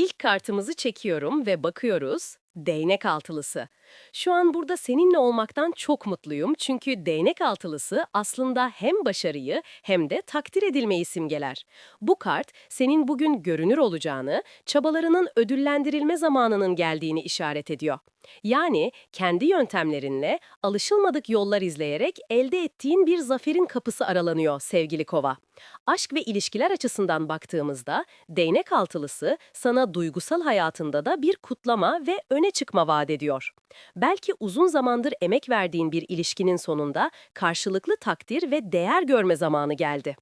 İlk kartımızı çekiyorum ve bakıyoruz. Değnek altılısı. Şu an burada seninle olmaktan çok mutluyum çünkü değnek altılısı aslında hem başarıyı hem de takdir edilmeyi simgeler. Bu kart senin bugün görünür olacağını, çabalarının ödüllendirilme zamanının geldiğini işaret ediyor. Yani kendi yöntemlerinle alışılmadık yollar izleyerek elde ettiğin bir zaferin kapısı aralanıyor sevgili kova. Aşk ve ilişkiler açısından baktığımızda değnek altılısı sana duygusal hayatında da bir kutlama ve öne çıkma vaat ediyor. Belki uzun zamandır emek verdiğin bir ilişkinin sonunda karşılıklı takdir ve değer görme zamanı geldi.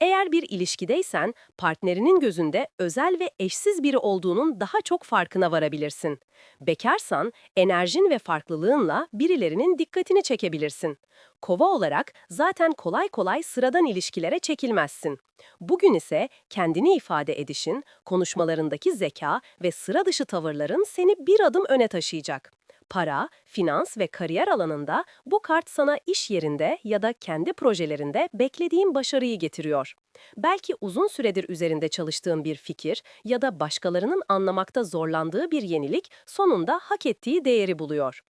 Eğer bir ilişkideysen partnerinin gözünde özel ve eşsiz biri olduğunun daha çok farkına varabilirsin. Bekarsan enerjin ve farklılığınla birilerinin dikkatini çekebilirsin. Kova olarak zaten kolay kolay sıradan ilişkilere çekilmezsin. Bugün ise kendini ifade edişin, konuşmalarındaki zeka ve sıra dışı tavırların seni bir adım öne taşıyacak. Para, finans ve kariyer alanında bu kart sana iş yerinde ya da kendi projelerinde beklediğin başarıyı getiriyor. Belki uzun süredir üzerinde çalıştığın bir fikir ya da başkalarının anlamakta zorlandığı bir yenilik sonunda hak ettiği değeri buluyor.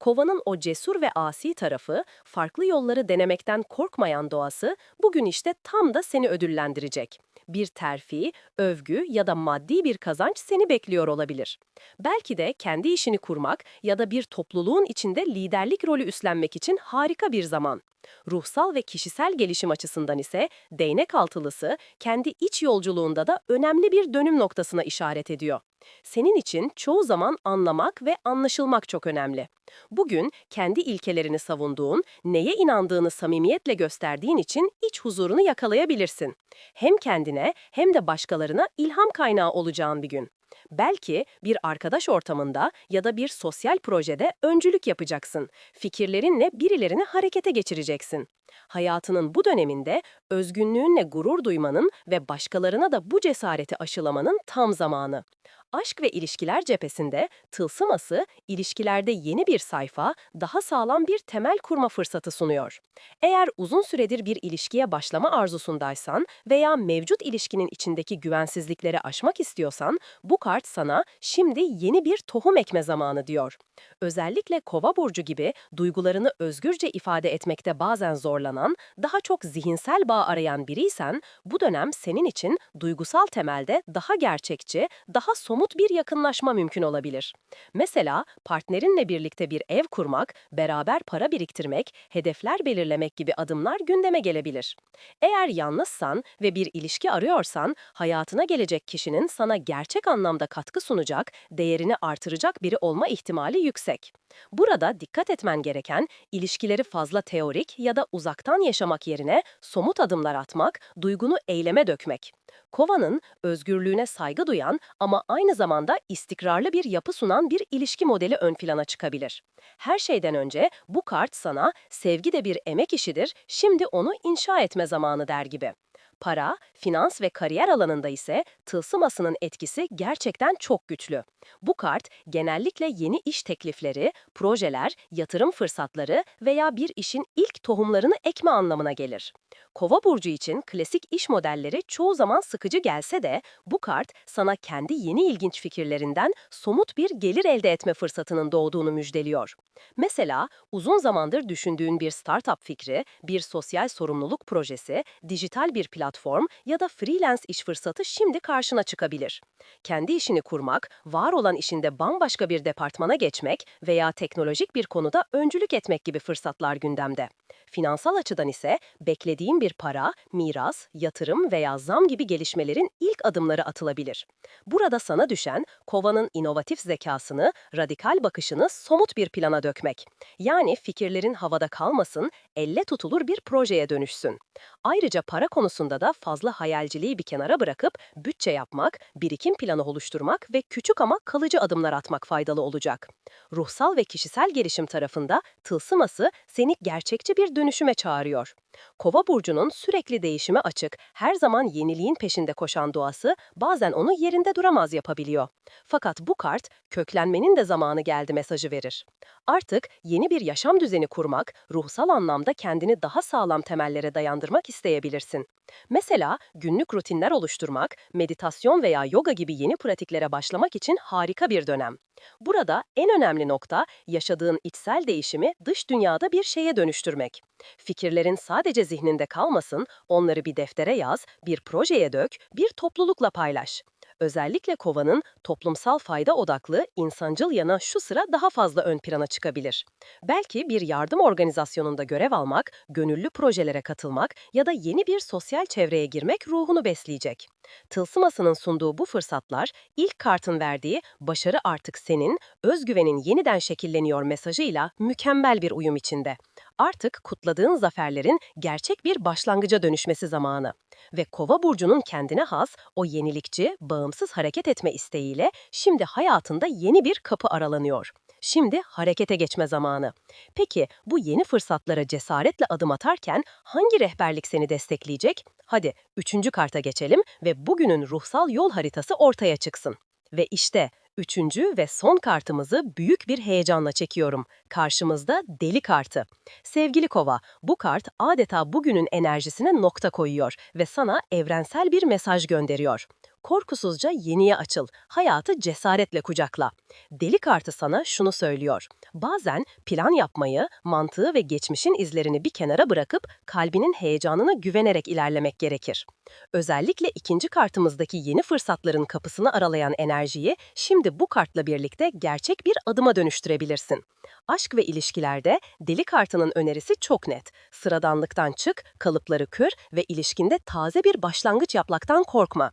Kovanın o cesur ve asi tarafı, farklı yolları denemekten korkmayan doğası bugün işte tam da seni ödüllendirecek. Bir terfi, övgü ya da maddi bir kazanç seni bekliyor olabilir. Belki de kendi işini kurmak ya da bir topluluğun içinde liderlik rolü üstlenmek için harika bir zaman. Ruhsal ve kişisel gelişim açısından ise değnek altılısı kendi iç yolculuğunda da önemli bir dönüm noktasına işaret ediyor. Senin için çoğu zaman anlamak ve anlaşılmak çok önemli. Bugün kendi ilkelerini savunduğun, neye inandığını samimiyetle gösterdiğin için iç huzurunu yakalayabilirsin. Hem kendine hem de başkalarına ilham kaynağı olacağın bir gün. Belki bir arkadaş ortamında ya da bir sosyal projede öncülük yapacaksın. Fikirlerinle birilerini harekete geçireceksin. Hayatının bu döneminde özgünlüğünle gurur duymanın ve başkalarına da bu cesareti aşılamanın tam zamanı. Aşk ve ilişkiler cephesinde tılsıması, ilişkilerde yeni bir sayfa, daha sağlam bir temel kurma fırsatı sunuyor. Eğer uzun süredir bir ilişkiye başlama arzusundaysan veya mevcut ilişkinin içindeki güvensizlikleri aşmak istiyorsan, bu kart sana şimdi yeni bir tohum ekme zamanı diyor. Özellikle kova burcu gibi duygularını özgürce ifade etmekte bazen zorlanan, daha çok zihinsel bağ arayan biriysen, bu dönem senin için duygusal temelde daha gerçekçi, daha somut bir yakınlaşma mümkün olabilir. Mesela partnerinle birlikte bir ev kurmak, beraber para biriktirmek, hedefler belirlemek gibi adımlar gündeme gelebilir. Eğer yalnızsan ve bir ilişki arıyorsan, hayatına gelecek kişinin sana gerçek anlamda katkı sunacak, değerini artıracak biri olma ihtimali yüksek. Burada dikkat etmen gereken ilişkileri fazla teorik ya da uzaktan yaşamak yerine somut adımlar atmak, duygunu eyleme dökmek. Kovanın özgürlüğüne saygı duyan ama aynı zamanda istikrarlı bir yapı sunan bir ilişki modeli ön plana çıkabilir. Her şeyden önce bu kart sana sevgi de bir emek işidir, şimdi onu inşa etme zamanı der gibi. Para, finans ve kariyer alanında ise tılsım asının etkisi gerçekten çok güçlü. Bu kart genellikle yeni iş teklifleri, projeler, yatırım fırsatları veya bir işin ilk tohumlarını ekme anlamına gelir. Kova burcu için klasik iş modelleri çoğu zaman sıkıcı gelse de bu kart sana kendi yeni ilginç fikirlerinden somut bir gelir elde etme fırsatının doğduğunu müjdeliyor. Mesela uzun zamandır düşündüğün bir startup fikri, bir sosyal sorumluluk projesi, dijital bir platform ya da freelance iş fırsatı şimdi karşına çıkabilir. Kendi işini kurmak, var olan işinde bambaşka bir departmana geçmek veya teknolojik bir konuda öncülük etmek gibi fırsatlar gündemde. Finansal açıdan ise beklediğin bir para, miras, yatırım veya zam gibi gelişmelerin ilk adımları atılabilir. Burada sana düşen kovanın inovatif zekasını, radikal bakışını somut bir plana dökmek. Yani fikirlerin havada kalmasın, elle tutulur bir projeye dönüşsün. Ayrıca para konusunda da fazla hayalciliği bir kenara bırakıp bütçe yapmak, birikim planı oluşturmak ve küçük ama kalıcı adımlar atmak faydalı olacak. Ruhsal ve kişisel gelişim tarafında tılsıması seni gerçekçi bir dönüşüme çağırıyor. Kova burcunun sürekli değişime açık, her zaman yeniliğin peşinde koşan doğası bazen onu yerinde duramaz yapabiliyor. Fakat bu kart köklenmenin de zamanı geldi mesajı verir. Artık yeni bir yaşam düzeni kurmak, ruhsal anlamda kendini daha sağlam temellere dayandırmak isteyebilirsin. Mesela günlük rutinler oluşturmak, meditasyon veya yoga gibi yeni pratiklere başlamak için harika bir dönem. Burada en önemli nokta yaşadığın içsel değişimi dış dünyada bir şeye dönüştürmek. Fikirlerin sadece zihninde kalmasın, onları bir deftere yaz, bir projeye dök, bir toplulukla paylaş. Özellikle kovanın toplumsal fayda odaklı, insancıl yana şu sıra daha fazla ön plana çıkabilir. Belki bir yardım organizasyonunda görev almak, gönüllü projelere katılmak ya da yeni bir sosyal çevreye girmek ruhunu besleyecek. Tılsım Ası'nın sunduğu bu fırsatlar, ilk kartın verdiği başarı artık senin, özgüvenin yeniden şekilleniyor mesajıyla mükemmel bir uyum içinde. Artık kutladığın zaferlerin gerçek bir başlangıca dönüşmesi zamanı. Ve Kova burcunun kendine has, o yenilikçi, bağımsız hareket etme isteğiyle şimdi hayatında yeni bir kapı aralanıyor. Şimdi harekete geçme zamanı. Peki bu yeni fırsatlara cesaretle adım atarken hangi rehberlik seni destekleyecek? Hadi üçüncü karta geçelim ve bugünün ruhsal yol haritası ortaya çıksın. Ve işte Üçüncü ve son kartımızı büyük bir heyecanla çekiyorum. Karşımızda deli kartı. Sevgili kova, bu kart adeta bugünün enerjisine nokta koyuyor ve sana evrensel bir mesaj gönderiyor. Korkusuzca yeniye açıl, hayatı cesaretle kucakla. Deli kartı sana şunu söylüyor. Bazen plan yapmayı, mantığı ve geçmişin izlerini bir kenara bırakıp kalbinin heyecanına güvenerek ilerlemek gerekir. Özellikle ikinci kartımızdaki yeni fırsatların kapısını aralayan enerjiyi şimdi bu kartla birlikte gerçek bir adıma dönüştürebilirsin. Aşk ve ilişkilerde deli kartının önerisi çok net. Sıradanlıktan çık, kalıpları kır ve ilişkinde taze bir başlangıç yapmaktan korkma.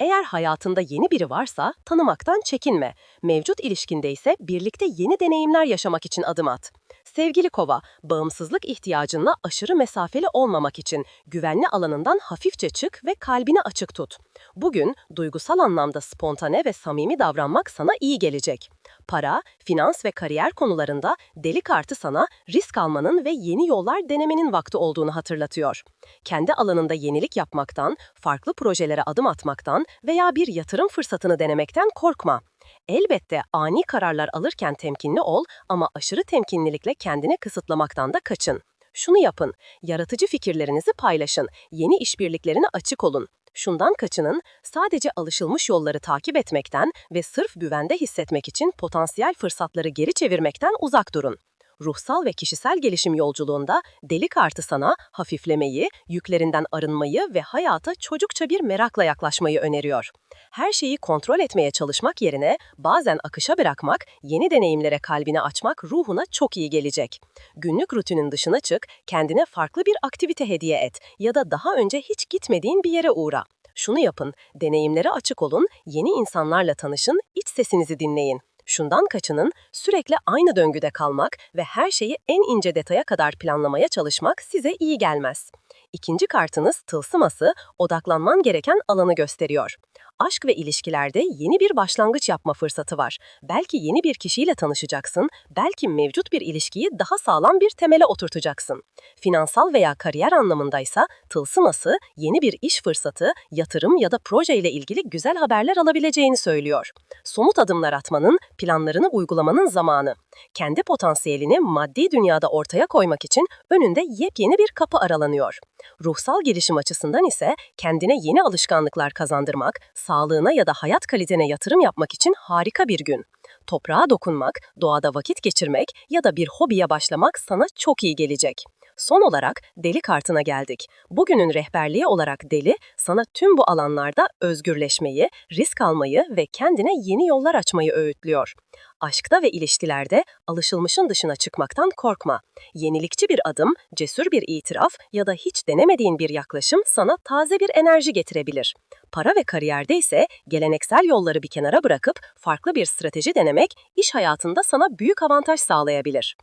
Eğer hayatında yeni biri varsa tanımaktan çekinme. Mevcut ilişkinde ise birlikte yeni deneyimler yaşamak için adım at. Sevgili kova, bağımsızlık ihtiyacınla aşırı mesafeli olmamak için güvenli alanından hafifçe çık ve kalbini açık tut. Bugün duygusal anlamda spontane ve samimi davranmak sana iyi gelecek. Para, finans ve kariyer konularında deli kartı sana risk almanın ve yeni yollar denemenin vakti olduğunu hatırlatıyor. Kendi alanında yenilik yapmaktan, farklı projelere adım atmaktan veya bir yatırım fırsatını denemekten korkma. Elbette ani kararlar alırken temkinli ol ama aşırı temkinlilikle kendini kısıtlamaktan da kaçın. Şunu yapın, yaratıcı fikirlerinizi paylaşın, yeni işbirliklerine açık olun. Şundan kaçının, sadece alışılmış yolları takip etmekten ve sırf güvende hissetmek için potansiyel fırsatları geri çevirmekten uzak durun ruhsal ve kişisel gelişim yolculuğunda deli kartı sana hafiflemeyi, yüklerinden arınmayı ve hayata çocukça bir merakla yaklaşmayı öneriyor. Her şeyi kontrol etmeye çalışmak yerine bazen akışa bırakmak, yeni deneyimlere kalbini açmak ruhuna çok iyi gelecek. Günlük rutinin dışına çık, kendine farklı bir aktivite hediye et ya da daha önce hiç gitmediğin bir yere uğra. Şunu yapın, deneyimlere açık olun, yeni insanlarla tanışın, iç sesinizi dinleyin. Şundan kaçının, sürekli aynı döngüde kalmak ve her şeyi en ince detaya kadar planlamaya çalışmak size iyi gelmez. İkinci kartınız tılsıması, odaklanman gereken alanı gösteriyor aşk ve ilişkilerde yeni bir başlangıç yapma fırsatı var. Belki yeni bir kişiyle tanışacaksın, belki mevcut bir ilişkiyi daha sağlam bir temele oturtacaksın. Finansal veya kariyer anlamındaysa tılsıması yeni bir iş fırsatı, yatırım ya da proje ile ilgili güzel haberler alabileceğini söylüyor. Somut adımlar atmanın, planlarını uygulamanın zamanı. Kendi potansiyelini maddi dünyada ortaya koymak için önünde yepyeni bir kapı aralanıyor. Ruhsal gelişim açısından ise kendine yeni alışkanlıklar kazandırmak, sağlığına ya da hayat kalitene yatırım yapmak için harika bir gün. Toprağa dokunmak, doğada vakit geçirmek ya da bir hobiye başlamak sana çok iyi gelecek. Son olarak deli kartına geldik. Bugünün rehberliği olarak deli, sana tüm bu alanlarda özgürleşmeyi, risk almayı ve kendine yeni yollar açmayı öğütlüyor. Aşkta ve ilişkilerde alışılmışın dışına çıkmaktan korkma. Yenilikçi bir adım, cesur bir itiraf ya da hiç denemediğin bir yaklaşım sana taze bir enerji getirebilir. Para ve kariyerde ise geleneksel yolları bir kenara bırakıp farklı bir strateji denemek iş hayatında sana büyük avantaj sağlayabilir.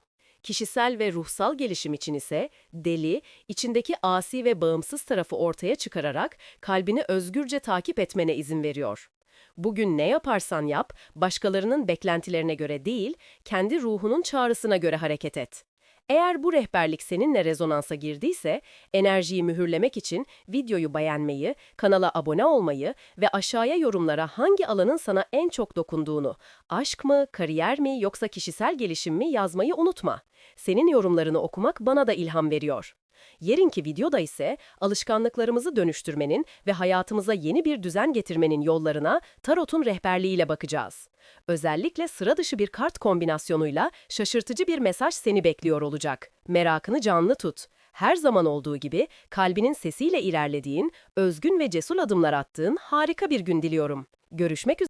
Kişisel ve ruhsal gelişim için ise deli, içindeki asi ve bağımsız tarafı ortaya çıkararak kalbini özgürce takip etmene izin veriyor. Bugün ne yaparsan yap, başkalarının beklentilerine göre değil, kendi ruhunun çağrısına göre hareket et. Eğer bu rehberlik seninle rezonansa girdiyse, enerjiyi mühürlemek için videoyu beğenmeyi, kanala abone olmayı ve aşağıya yorumlara hangi alanın sana en çok dokunduğunu, aşk mı, kariyer mi yoksa kişisel gelişim mi yazmayı unutma. Senin yorumlarını okumak bana da ilham veriyor. Yarınki videoda ise alışkanlıklarımızı dönüştürmenin ve hayatımıza yeni bir düzen getirmenin yollarına Tarot'un rehberliğiyle bakacağız. Özellikle sıra dışı bir kart kombinasyonuyla şaşırtıcı bir mesaj seni bekliyor olacak. Merakını canlı tut. Her zaman olduğu gibi kalbinin sesiyle ilerlediğin, özgün ve cesur adımlar attığın harika bir gün diliyorum. Görüşmek üzere.